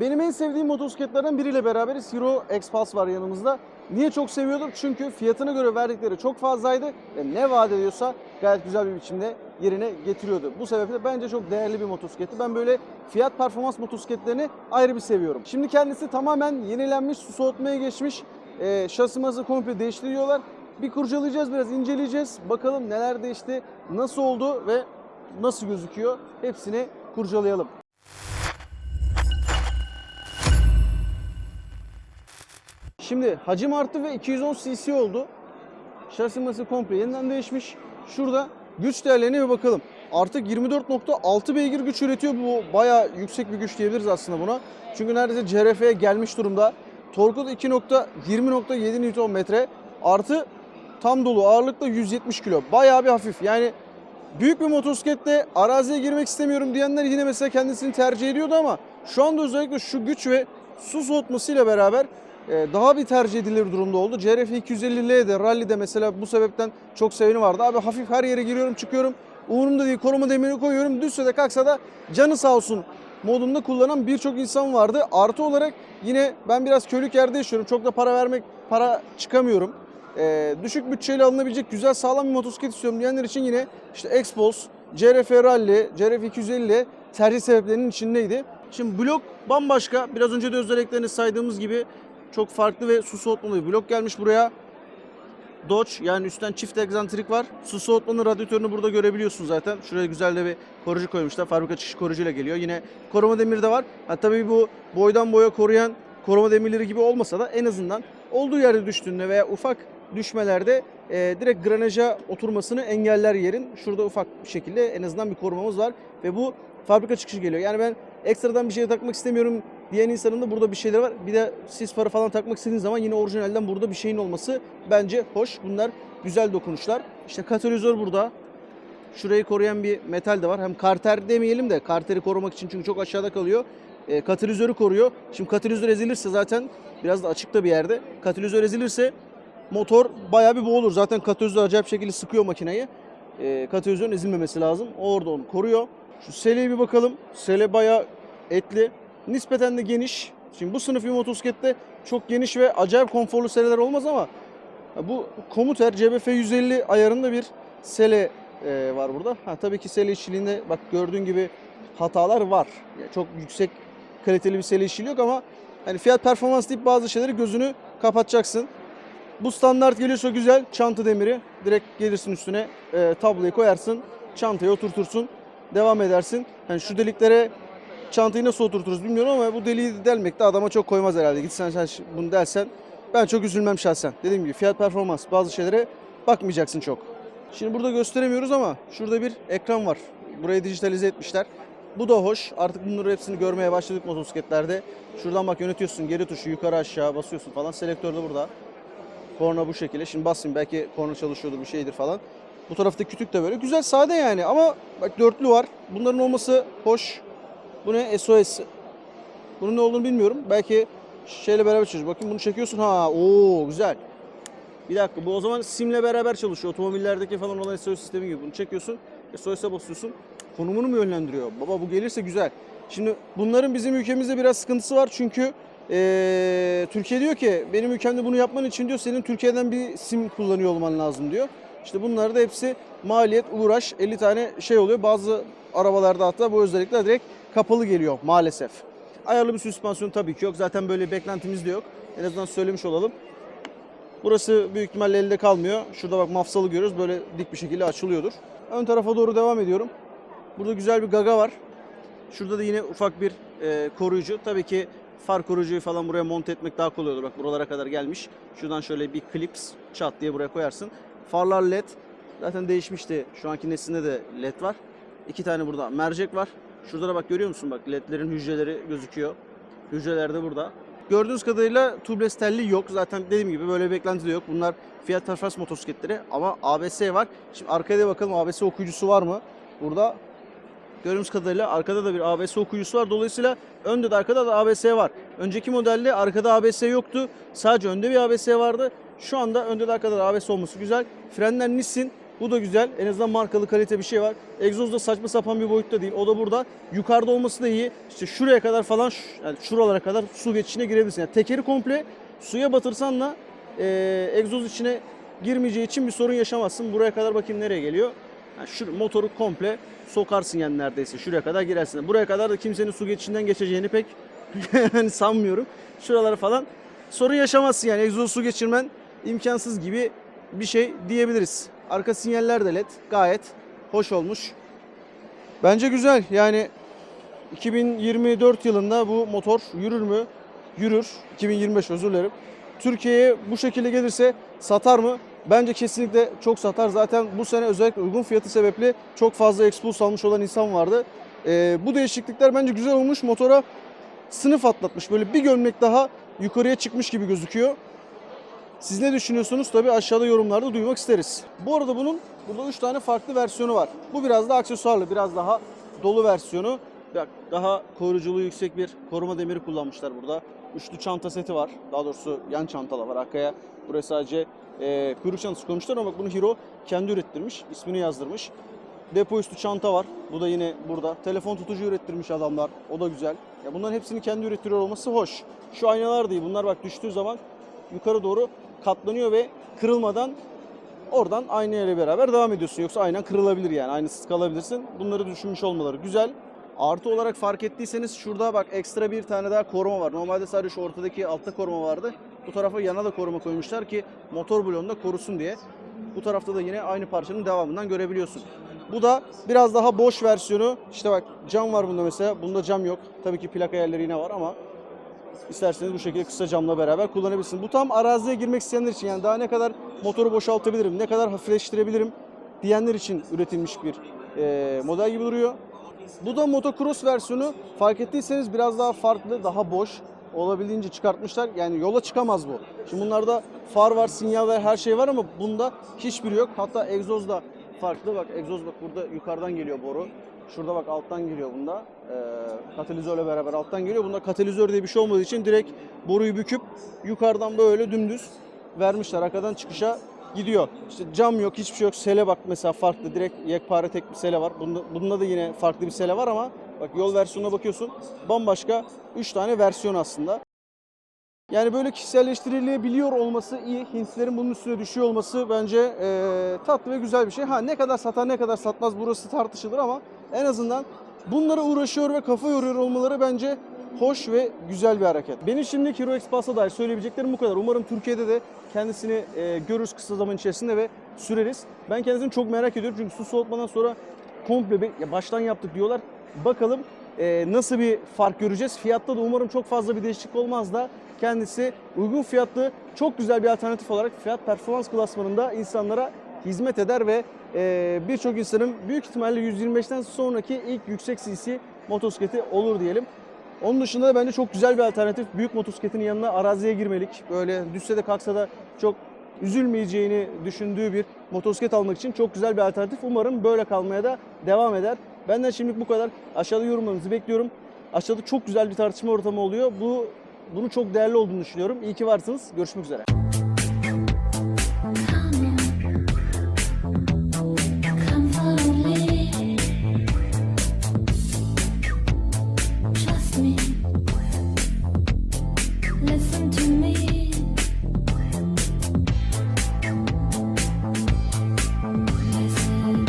Benim en sevdiğim motosikletlerden biriyle beraberiz. Hero X-Pulse var yanımızda. Niye çok seviyordum? Çünkü fiyatına göre verdikleri çok fazlaydı ve ne vaat ediyorsa gayet güzel bir biçimde yerine getiriyordu. Bu sebeple bence çok değerli bir motosikletti. Ben böyle fiyat performans motosikletlerini ayrı bir seviyorum. Şimdi kendisi tamamen yenilenmiş, su soğutmaya geçmiş. E, şasiması komple değiştiriyorlar. Bir kurcalayacağız biraz, inceleyeceğiz. Bakalım neler değişti, nasıl oldu ve nasıl gözüküyor hepsini kurcalayalım. Şimdi hacim arttı ve 210 cc oldu. Şasiması komple yeniden değişmiş. Şurada güç değerlerine bir bakalım. Artık 24.6 beygir güç üretiyor. Bu bayağı yüksek bir güç diyebiliriz aslında buna. Çünkü neredeyse CRF'ye gelmiş durumda. Torku da 2.20.7 Nm artı tam dolu ağırlıkla 170 kilo. Bayağı bir hafif. Yani büyük bir motosiklette araziye girmek istemiyorum diyenler yine mesela kendisini tercih ediyordu ama şu anda özellikle şu güç ve su soğutmasıyla beraber daha bir tercih edilir durumda oldu. CRF 250L de rally'de mesela bu sebepten çok seveni vardı. Abi hafif her yere giriyorum çıkıyorum. Umurumda değil koruma demirini koyuyorum. Düşse de kalksa da canı sağ olsun modunda kullanan birçok insan vardı. Artı olarak yine ben biraz kölük yerde yaşıyorum. Çok da para vermek, para çıkamıyorum. Ee, düşük bütçeyle alınabilecek güzel sağlam bir motosiklet istiyorum diyenler için yine işte Xpulse, CRF Rally, CRF 250 tercih sebeplerinin içindeydi. Şimdi blok bambaşka. Biraz önce de özelliklerini saydığımız gibi çok farklı ve su soğutmalı bir blok gelmiş buraya. Dodge yani üstten çift egzantrik var. Su soğutmanın radyatörünü burada görebiliyorsun zaten. Şuraya güzel de bir koruyucu koymuşlar. Fabrika çıkış koruyucuyla geliyor. Yine koruma demiri de var. Ha, tabii bu boydan boya koruyan koruma demirleri gibi olmasa da en azından olduğu yerde düştüğünde veya ufak düşmelerde e, direkt granaja oturmasını engeller yerin. Şurada ufak bir şekilde en azından bir korumamız var ve bu fabrika çıkışı geliyor. Yani ben ekstradan bir şey takmak istemiyorum diyen insanın da burada bir şeyler var. Bir de sis farı falan takmak istediğin zaman yine orijinalden burada bir şeyin olması bence hoş. Bunlar güzel dokunuşlar. İşte katalizör burada. Şurayı koruyan bir metal de var. Hem karter demeyelim de karteri korumak için çünkü çok aşağıda kalıyor. E, katalizörü koruyor. Şimdi katalizör ezilirse zaten biraz da açıkta bir yerde. Katalizör ezilirse motor bayağı bir boğulur. Zaten katalizör acayip şekilde sıkıyor makineyi. E, katalizörün ezilmemesi lazım. Orada onu koruyor. Şu seleye bir bakalım. Sele bayağı etli. Nispeten de geniş. Şimdi bu sınıf bir motosiklette çok geniş ve acayip konforlu seleler olmaz ama bu Komuter CBF 150 ayarında bir sele e, var burada. Ha, tabii ki sele işçiliğinde bak gördüğün gibi hatalar var. Yani çok yüksek kaliteli bir sele işçiliği yok ama hani fiyat performans deyip bazı şeyleri gözünü kapatacaksın. Bu standart geliyorsa güzel. Çanta demiri. Direkt gelirsin üstüne e, tabloyu koyarsın. Çantaya oturtursun. Devam edersin. Yani şu deliklere çantayı nasıl oturturuz bilmiyorum ama bu deliği delmek de adama çok koymaz herhalde. Gitsen sen bunu dersen ben çok üzülmem şahsen. Dediğim gibi fiyat performans bazı şeylere bakmayacaksın çok. Şimdi burada gösteremiyoruz ama şurada bir ekran var. Burayı dijitalize etmişler. Bu da hoş. Artık bunları hepsini görmeye başladık motosikletlerde. Şuradan bak yönetiyorsun. Geri tuşu yukarı aşağı basıyorsun falan. Selektör de burada. Korna bu şekilde. Şimdi basayım belki korna çalışıyordur bir şeydir falan. Bu tarafta kütük de böyle. Güzel sade yani ama bak dörtlü var. Bunların olması hoş. Bu ne? SOS. Bunun ne olduğunu bilmiyorum. Belki şeyle beraber çalışıyor. Bakın bunu çekiyorsun. Ha, oo güzel. Bir dakika bu o zaman simle beraber çalışıyor. Otomobillerdeki falan olan SOS sistemi gibi. Bunu çekiyorsun. SOS'e basıyorsun. Konumunu mu yönlendiriyor? Baba bu gelirse güzel. Şimdi bunların bizim ülkemizde biraz sıkıntısı var. Çünkü eee, Türkiye diyor ki benim ülkemde bunu yapman için diyor senin Türkiye'den bir sim kullanıyor olman lazım diyor. İşte bunlar da hepsi maliyet, uğraş, 50 tane şey oluyor. Bazı arabalarda hatta bu özellikler direkt kapalı geliyor maalesef. Ayarlı bir süspansiyon tabii ki yok. Zaten böyle bir beklentimiz de yok. En azından söylemiş olalım. Burası büyük ihtimalle elde kalmıyor. Şurada bak mafsalı görüyoruz. Böyle dik bir şekilde açılıyordur. Ön tarafa doğru devam ediyorum. Burada güzel bir gaga var. Şurada da yine ufak bir e, koruyucu. Tabii ki far koruyucuyu falan buraya monte etmek daha kolay olur. Bak buralara kadar gelmiş. Şuradan şöyle bir klips çat diye buraya koyarsın. Farlar led. Zaten değişmişti. Şu anki neslinde de led var. İki tane burada mercek var. Şurada da bak görüyor musun? Bak ledlerin hücreleri gözüküyor. Hücreler de burada. Gördüğünüz kadarıyla tubeless telli yok. Zaten dediğim gibi böyle bir beklenti de yok. Bunlar fiyat performans motosikletleri ama ABS var. Şimdi arkaya da bakalım ABS okuyucusu var mı? Burada gördüğümüz kadarıyla arkada da bir ABS okuyucusu var. Dolayısıyla önde de arkada da ABS var. Önceki modelde arkada ABS yoktu. Sadece önde bir ABS vardı. Şu anda önde de arkada da ABS olması güzel. Frenler Nissin Bu da güzel. En azından markalı kalite bir şey var. Egzoz da saçma sapan bir boyutta değil. O da burada. Yukarıda olması da iyi. İşte şuraya kadar falan yani şuralara kadar su geçişine girebilirsin. Yani tekeri komple suya batırsan da e, egzoz içine girmeyeceği için bir sorun yaşamazsın. Buraya kadar bakayım nereye geliyor. Yani şu motoru komple sokarsın yani neredeyse. Şuraya kadar girersin. Buraya kadar da kimsenin su geçişinden geçeceğini pek yani sanmıyorum. Şuralara falan sorun yaşamazsın yani. Egzoz su geçirmen imkansız gibi bir şey diyebiliriz. Arka sinyaller de led. Gayet hoş olmuş. Bence güzel. Yani 2024 yılında bu motor yürür mü? Yürür. 2025 özür dilerim. Türkiye'ye bu şekilde gelirse satar mı? Bence kesinlikle çok satar. Zaten bu sene özellikle uygun fiyatı sebeple çok fazla Expulse almış olan insan vardı. Ee, bu değişiklikler bence güzel olmuş. Motora sınıf atlatmış. Böyle bir gömlek daha yukarıya çıkmış gibi gözüküyor. Siz ne düşünüyorsunuz? Tabii aşağıda yorumlarda duymak isteriz. Bu arada bunun burada 3 tane farklı versiyonu var. Bu biraz daha aksesuarlı, biraz daha dolu versiyonu. Daha koruyuculuğu yüksek bir koruma demiri kullanmışlar burada. Üçlü çanta seti var. Daha doğrusu yan çantalar var. Arkaya buraya sadece e, kuyruk çantası koymuşlar ama bunu Hero kendi ürettirmiş. ismini yazdırmış. Depo üstü çanta var. Bu da yine burada. Telefon tutucu ürettirmiş adamlar. O da güzel. Ya bunların hepsini kendi ürettiriyor olması hoş. Şu aynalar değil. Bunlar bak düştüğü zaman yukarı doğru katlanıyor ve kırılmadan oradan aynayla beraber devam ediyorsun. Yoksa aynen kırılabilir yani. Aynısız kalabilirsin. Bunları düşünmüş olmaları güzel. Artı olarak fark ettiyseniz şurada bak ekstra bir tane daha koruma var. Normalde sadece şu ortadaki altta koruma vardı. Bu tarafa yana da koruma koymuşlar ki motor bloğunu da korusun diye. Bu tarafta da yine aynı parçanın devamından görebiliyorsun. Bu da biraz daha boş versiyonu. İşte bak cam var bunda mesela. Bunda cam yok. Tabii ki plaka yerleri yine var ama İsterseniz bu şekilde kısa camla beraber kullanabilirsiniz. Bu tam araziye girmek isteyenler için yani daha ne kadar motoru boşaltabilirim, ne kadar hafifleştirebilirim diyenler için üretilmiş bir e, model gibi duruyor. Bu da motocross versiyonu. Fark ettiyseniz biraz daha farklı, daha boş olabildiğince çıkartmışlar. Yani yola çıkamaz bu. Şimdi bunlarda far var, sinyal var, her şey var ama bunda hiçbiri yok. Hatta egzoz da farklı. Bak egzoz bak burada yukarıdan geliyor boru. Şurada bak alttan geliyor bunda. Ee, katalizörle beraber alttan geliyor. Bunda katalizör diye bir şey olmadığı için direkt boruyu büküp yukarıdan böyle dümdüz vermişler. Arkadan çıkışa gidiyor. İşte cam yok, hiçbir şey yok. Sele bak mesela farklı. Direkt yekpare tek bir sele var. Bunda, bunda da yine farklı bir sele var ama bak yol versiyonuna bakıyorsun. Bambaşka 3 tane versiyon aslında. Yani böyle kişiselleştirilebiliyor olması iyi. Hintlilerin bunun üstüne düşüyor olması bence eee, tatlı ve güzel bir şey. Ha ne kadar satar ne kadar satmaz burası tartışılır ama en azından bunlara uğraşıyor ve kafa yoruyor olmaları bence hoş ve güzel bir hareket. Benim şimdi Hero Express'a dair söyleyebileceklerim bu kadar. Umarım Türkiye'de de kendisini eee, görürüz kısa zaman içerisinde ve süreriz. Ben kendisini çok merak ediyorum çünkü su soğutmadan sonra komple bir, ya baştan yaptık diyorlar. Bakalım e, nasıl bir fark göreceğiz. Fiyatta da umarım çok fazla bir değişiklik olmaz da kendisi uygun fiyatlı çok güzel bir alternatif olarak fiyat performans klasmanında insanlara hizmet eder ve e, birçok insanın büyük ihtimalle 125'ten sonraki ilk yüksek cc motosikleti olur diyelim. Onun dışında da bence çok güzel bir alternatif. Büyük motosikletin yanına araziye girmelik. Böyle düşse de kalksa da çok üzülmeyeceğini düşündüğü bir motosiklet almak için çok güzel bir alternatif. Umarım böyle kalmaya da devam eder. Benden şimdilik bu kadar. Aşağıda yorumlarınızı bekliyorum. Aşağıda çok güzel bir tartışma ortamı oluyor. Bu bunu çok değerli olduğunu düşünüyorum. İyi ki varsınız. Görüşmek üzere.